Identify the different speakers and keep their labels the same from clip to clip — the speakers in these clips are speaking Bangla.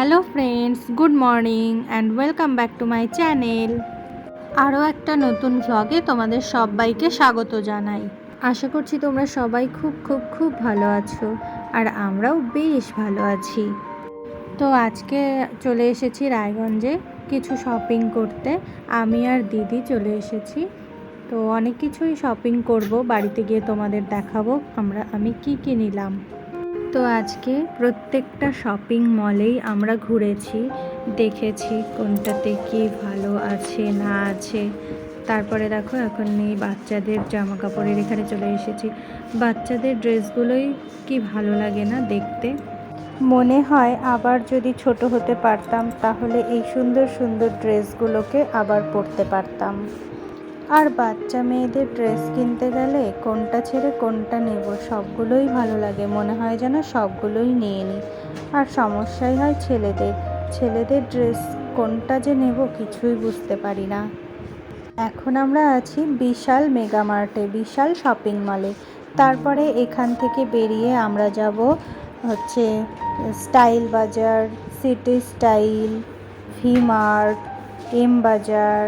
Speaker 1: Hello friends good morning and welcome back to my channel আরও একটা নতুন ভ্লগে তোমাদের সবাইকে স্বাগত জানাই। আশা করছি তোমরা সবাই খুব খুব খুব ভালো আছো আর আমরাও বেশ ভালো আছি। তো আজকে চলে এসেছি রায়গঞ্জে কিছু শপিং করতে। আমি আর দিদি চলে এসেছি। তো অনেক কিছুই শপিং করব, বাড়িতে গিয়ে তোমাদের দেখাবো। আমরা, আমি কি কি নিলাম। তো আজকে প্রত্যেকটা শপিং মলেই আমরা ঘুরেছি, দেখেছি কোনটাতে কি ভালো আছে, না আছে। তারপরে দেখো এখন এই বাচ্চাদের জামা কাপড়ের এখানে চলে এসেছি। বাচ্চাদের ড্রেসগুলোই কি ভালো লাগে না দেখতে? মনে হয় আবার যদি ছোট হতে পারতাম, তাহলে এই সুন্দর সুন্দর ড্রেসগুলোকে আবার পরতে পারতাম। আর বাচ্চা মেয়েদের ড্রেস কিনতে গেলে কোনটা ছেড়ে কোনটা নেব, সবগুলোই ভালো লাগে। মনে হয় যেন সবগুলোই নিয়ে নিই আর সমস্যাই হয় ছেলেদের। ছেলেদের ড্রেস কোনটা যে নেব কিছুই বুঝতে পারি না। এখন আমরা আছি বিশাল মেগা মার্টে, বিশাল শপিং মলে। তারপরে এখান থেকে বেরিয়ে আমরা যাব হচ্ছে Style Baazar, City Style, V Mart, M Bazaar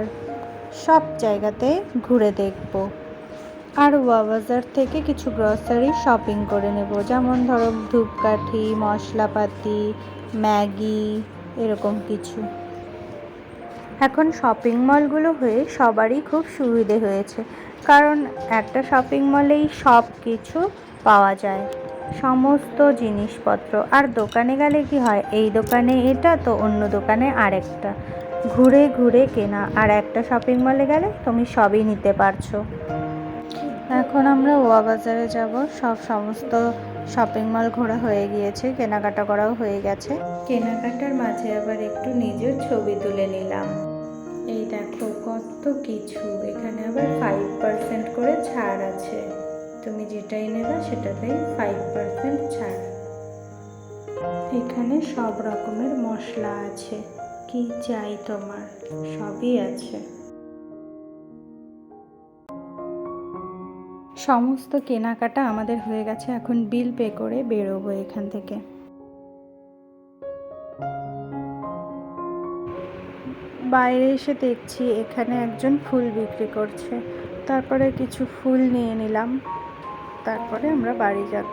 Speaker 1: সব জায়গাতে ঘুরে দেখব। আর ওয়াবাজার থেকে কিছু গ্রসারি শপিং করে নেব। যেমন ধরো ধূপকাঠি, মশলাপাতি, ম্যাগি, এরকম কিছু। এখন শপিং মলগুলো হয়ে সবারই খুব সুবিধে হয়েছে। কারণ একটা শপিং মলেই সব কিছু পাওয়া যায়। সমস্ত জিনিসপত্র। আর দোকানে গেলে কি হয়? এই দোকানে এটা, তো অন্য দোকানে আরেকটা। ঘুরে ঘুরে কেনা। আর একটা শপিং মলে গেলে তুমি সবই নিতে পারছ। এখন আমরা ওয়া বাজারে যাব। সব সমস্ত শপিং মল ঘোরা হয়ে গিয়েছে, কেনাকাটা করাও হয়ে গেছে। কেনাকাটার মাঝে আবার একটু নিজের ছবি তুলে নিলাম। এই দেখো কত কিছু। এখানে আবার ফাইভ পার্সেন্ট করে ছাড় আছে। তুমি যেটাই নেবে সেটাতেই ফাইভ পার্সেন্ট ছাড়। এখানে সব রকমের মশলা আছে। কি চাই তোমার? সবই আছে। সমস্ত কেনাকাটা আমাদের হয়ে গেছে, এখন বিল পে করে বেরোবো এখান থেকে। বাইরে এসে দেখছি এখানে একজন ফুল বিক্রি করছে। তারপরে কিছু ফুল নিয়ে নিলাম। তারপরে আমরা বাড়ি যাব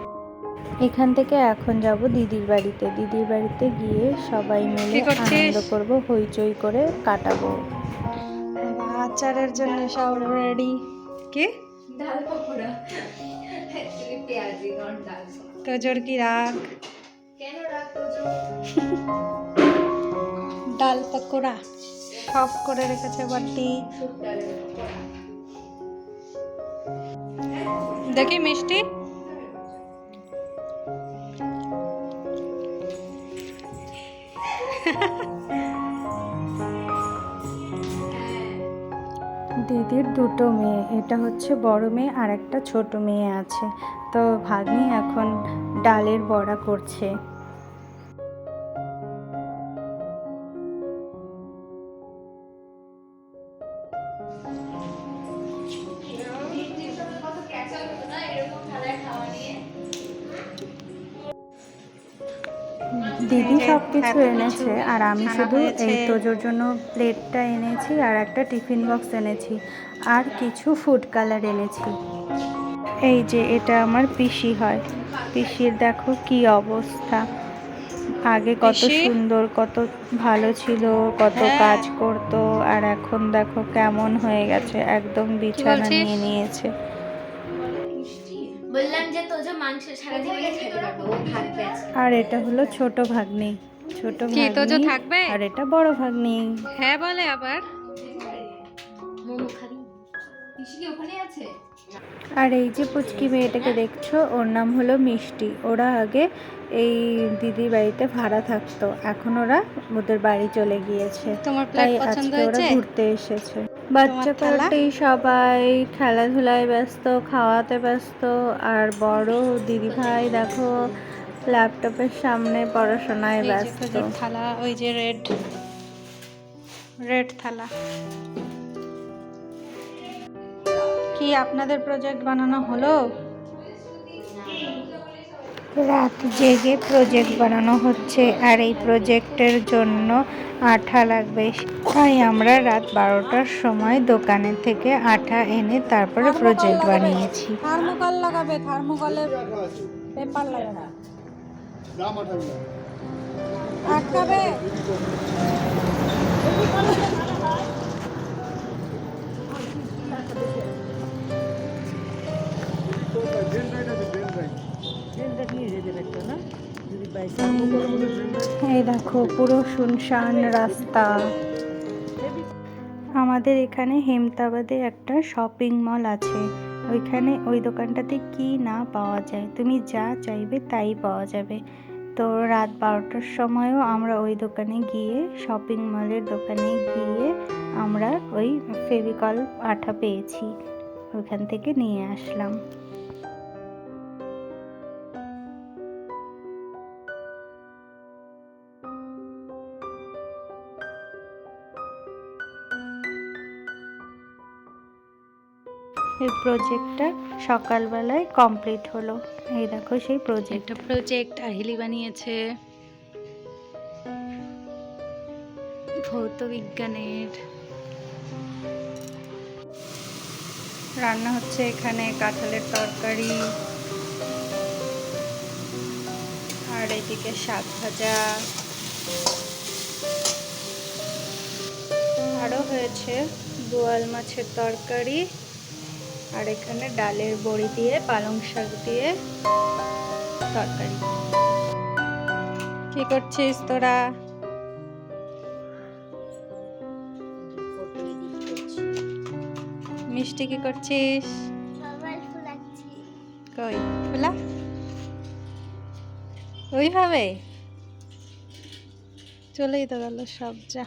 Speaker 1: এখান থেকে এখন যাব দিদির বাড়িতে। দিদির বাড়িতে গিয়ে সবাই মিলে আনন্দ করব হইচই করে কাটাবো। আচারের জন্য সব রেডি কে?
Speaker 2: ডাল পকোড়া। অ্যাকচুয়ালি পেঁয়াজি ডাল
Speaker 1: তোজোর কি রাগ
Speaker 2: কেন রাখতো
Speaker 1: ডাল পকোড়া। সব করে রেখেছে বাটি। দেখি মিষ্টি। দুটো মেয়ে এটা হচ্ছে বড় মেয়ে আর একটা ছোট মেয়ে আছে। তো ভাগ্নি এখন ডালের বড়া করছে। দিদি সব কিছু এনেছে আর আমি শুধু এই তোজোর জন্য প্লেটটা এনেছি আর একটা টিফিন বক্স এনেছি। আর কিছু ফুড কালার এনেছি। এই যে এটা আমার পিসি হয়। পিসির দেখো কি অবস্থা। আগে কত সুন্দর কত ভালো ছিল কত কাজ করত আর এখন দেখো কেমন হয়ে গেছে একদম বিছানা নিয়ে নিয়েছে। আর এটা হলো ছোট ভাগ্নি। ছোট
Speaker 3: কি
Speaker 1: ভাগ্নি
Speaker 3: থাকবে?
Speaker 1: আর এটা বড় ভাগ্নি।
Speaker 3: হ্যাঁ বলে আবার।
Speaker 1: আর এই যে পুচকি মেয়েটাকে দেখছ ওর নাম হলো মিষ্টি। ওরা আগে এই দিদি বাড়িতে ভাড়া থাকতো এখন ওরা ওদের বাড়ি চলে গিয়েছে। তাই আজকে ওরা ঘুরতে এসেছে। বাচ্চা? পার্টি সবাই খেলাধুলায় ব্যস্ত খাওয়াতে ব্যস্ত আর বড় দিদি ভাই দেখো ল্যাপটপের সামনে পড়াশোনায় ব্যস্ত।
Speaker 3: থালা ওই যে রেড রেড থালা। কি আপনাদের প্রজেক্ট বানানো হলো?
Speaker 1: রাত জেগে প্রজেক্ট বানানো হচ্ছে আর এই প্রজেক্টের জন্য আঠা লাগবে। তাই আমরা রাত বারোটার সময় দোকানে থেকে আঠা এনে তারপরে প্রজেক্ট বানিয়েছি।
Speaker 3: থার্মোকল লাগাবে? থার্মোকলে পেপার লাগাবে? আটকাবে
Speaker 1: এই দেখো, পুরো শুনশান রাস্তা। আমাদের এখানে হেমতাবাদে একটা শপিং মল আছে। ওইখানে ওই দোকানটাতে কি না পাওয়া যায়? তুমি যা চাইবে তাই পাওয়া যাবে। তো রাত বারোটার সময়ও আমরা ওই দোকানে গিয়ে শপিং মলের দোকানে গিয়ে আমরা ওই ফেভিকল আঠা পেয়েছি। ওইখান থেকে নিয়ে আসলাম। এই প্রজেক্টটা সকালবেলায় কমপ্লিট হলো। এই দেখো সেই প্রজেক্ট
Speaker 3: প্রজেক্ট আহিলি বানিয়েছে। ভৌত বিজ্ঞানের
Speaker 1: রান্না হচ্ছে এখানে কাঁঠালের তরকারি। আর এদিকে শাক ভাজা। আরও হয়েছে বোয়াল মাছের তরকারি। আর এখানে ডালের বড়ি দিয়ে, পালং শাক দিয়ে তরকারি। কি করছিস তোরা? মিষ্টি কি করছিস? কই? খোলা? ওইভাবে? চলেই তো গেল সব, যা।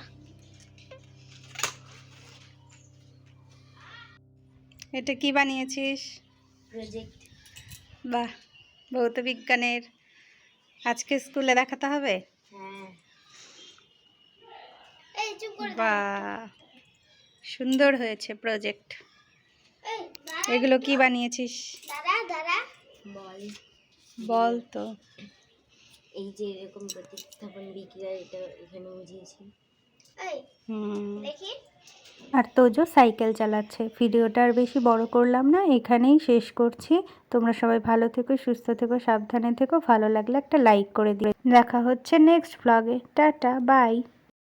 Speaker 1: এটা কি বানিয়েছিস?
Speaker 2: প্রজেক্ট
Speaker 1: বাহ ভৌত বিজ্ঞানের আজকে স্কুলে দেখাতে হবে?
Speaker 2: হ্যাঁ। এই চুপ করে
Speaker 1: বাহ সুন্দর হয়েছে প্রজেক্ট এগুলো কি বানিয়েছিস?
Speaker 2: দাদা দাদা বল।
Speaker 1: বল তো।
Speaker 2: এই যে এরকম প্রতিস্থাপন বিক্রিয়া এটা এখানে বুঝিয়েছি
Speaker 1: হুম। আর তোজো সাইকেল চালাচ্ছে। ভিডিওটা আর বেশি বড় করলাম না, এখানেই শেষ করছি। তোমরা সবাই ভালো থেকো, সুস্থ থেকো, সাবধানে থেকো। ভালো লাগলে একটা লাইক করে দিও। দেখা হচ্ছে নেক্সট ব্লগে টাটা বাই